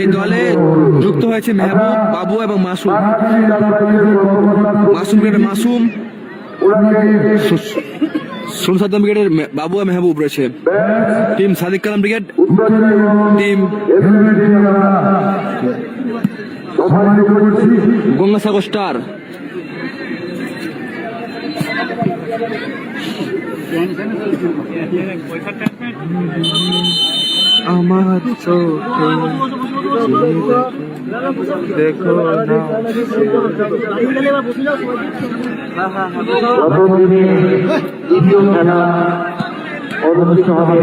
এই দলে যুক্ত হয়েছে মেহবুব বাবু এবং মাসুম। মাসুম ব্রিগেডের মাসুম। ষোলো সাদ্দাম ব্রিগেডের বাবু মেহবুব রয়েছে। Team Sadik Kalam brigade. Team Gangasagar star. আমার চোখে দেখো না দ্বিতীয় খেলা অনুষ্ঠিত হবে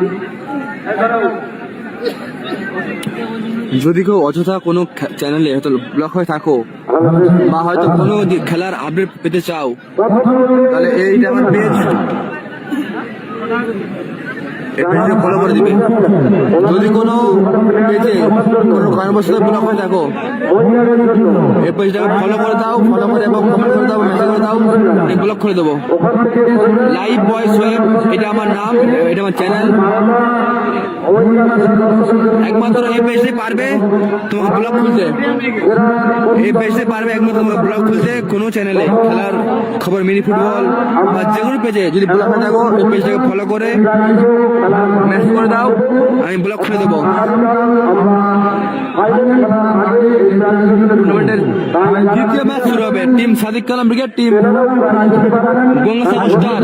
দিকে যদি কেউ অযথা কোনো চ্যানেলে হয়তো ব্লক হয়ে থাকো, বা হয়তো কোনো খেলার আপডেট পেতে চাও, তাহলে এইটা আমার পেজ এই ফলো করে দিবে। যদি কোনো পেজে কোনো কারণবশত ব্লক হয়ে থাকো এই পেজটাকে ফলো করে দাও ফলো করে এবং কমেন্ট করে দাও মেসেজ করে দাও, আমি ব্লক করে দেবো। লাইভ ভয়েস ওয়েব এটা আমার নাম, এটা আমার চ্যানেল একমাত্র এই পেজে পারবে তোমাকে ব্লগ খুলতে। এই পেজে পারবে একমাত্র তোমাকে ব্লগ খুলতে কোনো চ্যানেলে খেলার খবর মিনি ফুটবল বা যে কোনো পেজে যদি ব্লগ হয়ে থাকো এই পেজটাকে ফলো করে মেসেজ করে দাও আমি ব্লগ খুলে দেবো টুর্নামেন্টের দ্বিতীয় ম্যাচ শুরু হবে। Team Sadik Kalam brigade team Gangasagar star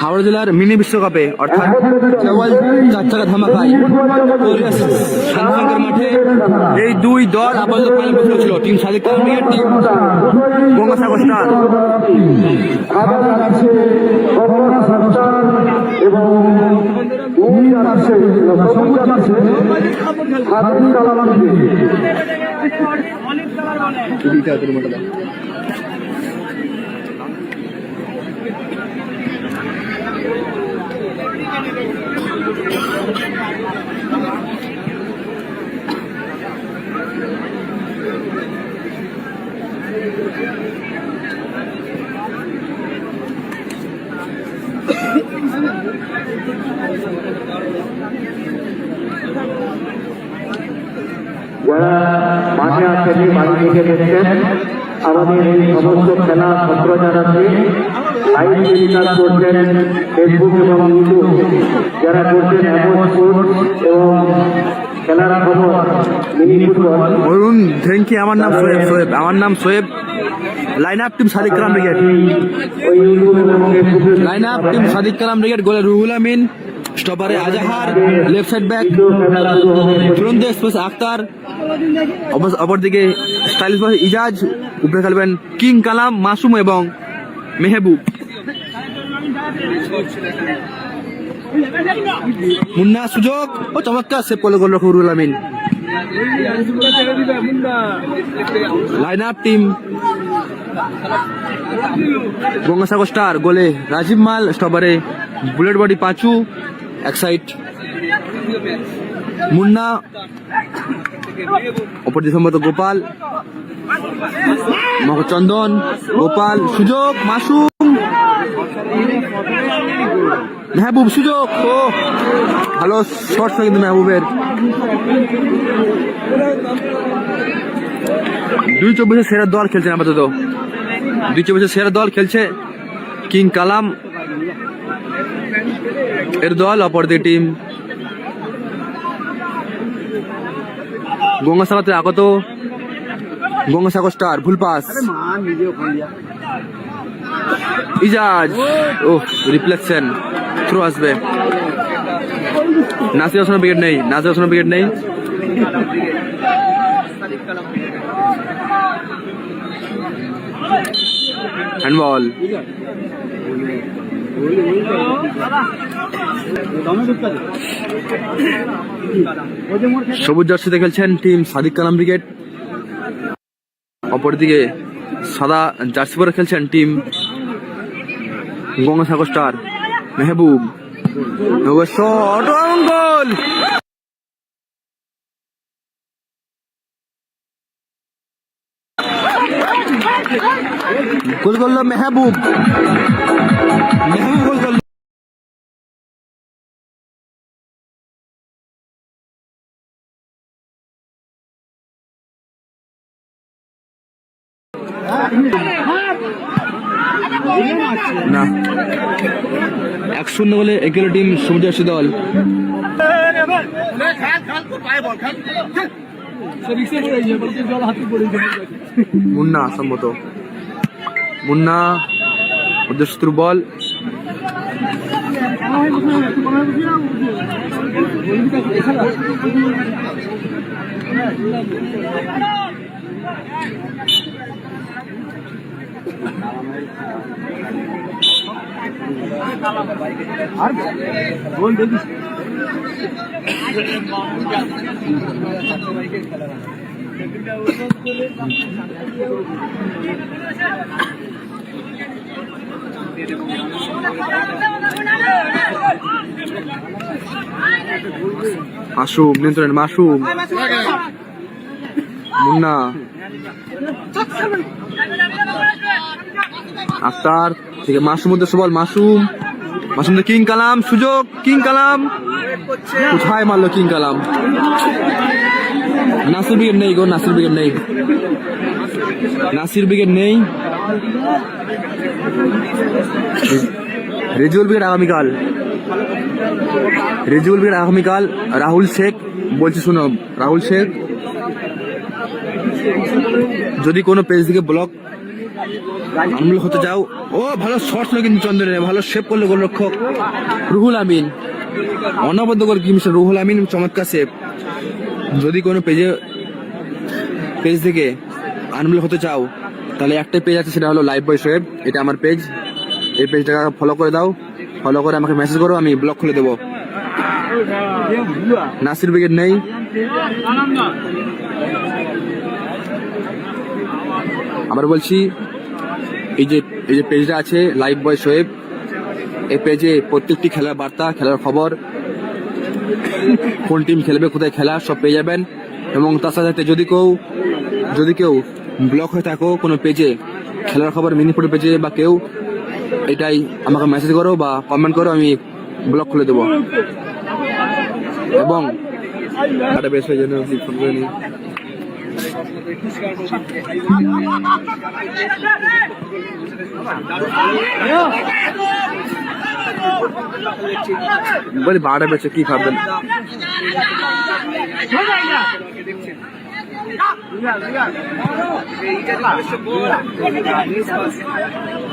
Howrah জেলার মিনি বিশ্বকাপে অর্থাৎ কেবল চার চাকা ধামাকায় পুরুলিয়া মাঠে এই দুই দল আপাতত ফাইনাল পৌঁছেছিল team Sadik Kalam brigade team Gangasagar star এবং নীল মাঠে বাড়ি থেকে দেখছেন আমাদের এই সমস্ত খেলা সম্প্রচার আছে লাইভ টেলিকাস্ট করছেন ফেসবুক এবং ইউটিউব যারা করছেন এমন স্পোর্টস এবং খেলার খবর অরুণ থ্যাংক ইউ আমার নাম সোয়েব সোয়েব আমার নাম Shoaib line up team Sadik Kalam brigade line up team Sadik Kalam brigade গোলে রুহুল আমিন। স্টপারে আজাহার লেফট সাইড ব্যাক তুরন্ত এক্সপ্রেস আক্তার অপরদিকে স্টাইলিশ বয় ইজাজ, উপরে খেলবেন কিং কালাম, মাসুম এবং মেহবুব। মুন্না, সুযোগ ও চমৎকার সেভ করল goal Ruhul Amin. Line up team Gangasagar star গোলে রাজীব মাল, স্টপারে বুলেট বডি পাঁচু এক সাইড মুন্না, অপর দিকে সম্ভবত গোপাল চন্দন গোপাল, সুযোগ, মাসুম। মেহবুব, সুযোগ, ও। ভালো শর্ট কিন্তু মেহবুবের। দুই চব্বিশে সেরা দল খেলছেন আপাতত। দুই চব্বিশে সেরা দল খেলছে কিং কালাম। এর দল অপর দিকে টিম। গঙ্গাসাগরতে আগত গঙ্গাসাগর স্টার ভুল পাস। ইজাজ। ও রিফ্লেকশন থ্রো আসবে। নাসির হোসেন উইকেট নেই নাসির হোসেন উইকেট নেই। হ্যান্ডবল সবুজ জার্সিতে খেলছেন টিম সাদিক কালাম ব্রিগেড। অপরদিকে সাদা জার্সি পরে খেলছেন team Gangasagar star Mehbub. Goal! Goal করল মেহবুব। না। এক শূন্য বলে এগিয়ে টিম সূর্যাসী দল। মুন্না সম্মত মুন্না উদ্দেশ্যতুর বল। মাসুম নিয়ন্ত্রণ মাসুম। মুন্না। আফতার থেকে মাসুম উদ্দেশ্য বল, মাসুম। মাসুম থেকে কিং কালাম, সুযোগ, কিং কালাম। কোথায় মারলো কিং কালাম। নাসির ব্রিগেড নেই গো, নাসির ব্রিগেড নেই। নাসির ব্রিগেড নেই। রেজুল ব্রিগেড আগামীকাল। রেজুল ব্রিগেড আগামীকাল, রাহুল শেখ, বলছি শুনো, রাহুল শেখ। যদি কোনো পেজ থেকে ব্লক আমল হতে যাও। ও ভালো শর্ট ছিল কিন্তু চন্দ্রের ভালো সেভ করল গোলরক্ষক। রুহুল আমিন। অনবদ্য করে কি মিশন রুহুল আমিন চমৎকার সেভ যদি কোনো পেজে পেজ থেকে আনবিল হতে চাও তাহলে একটাই পেজ আছে সেটা হলো লাইভ বয় সোয়েব এটা আমার পেজ এই পেজটাকে ফলো করে দাও। ফলো করে আমাকে মেসেজ করো আমি ব্লগ খুলে দেবো। নাসির ব্রিগেড নেই। আবার বলছি এই যে এই যে পেজটা আছে লাইভ বয় সোয়েব এই পেজে প্রত্যেকটি খেলার বার্তা, খেলার খবর, কোন টিম খেলবে, কোথায় খেলা, সব পেয়ে যাবেন। এবং তার সাথে সাথে যদি কেউ যদি কেউ ব্লক হয়ে থাকো কোনো পেজে খেলার খবর মিনিপুর পেজে বা কেউ, এটাই আমাকে মেসেজ করো বা কমেন্ট করো, আমি ব্লক খুলে দেবো। এবং এটা বেশ হয়ে নিই। বলি, বারোটা বেচে কি খাবেন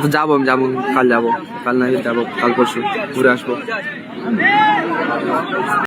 যাব আমি, যাব। কাল যাব। কাল না যাব। কাল পরশু। ঘুরে আসব।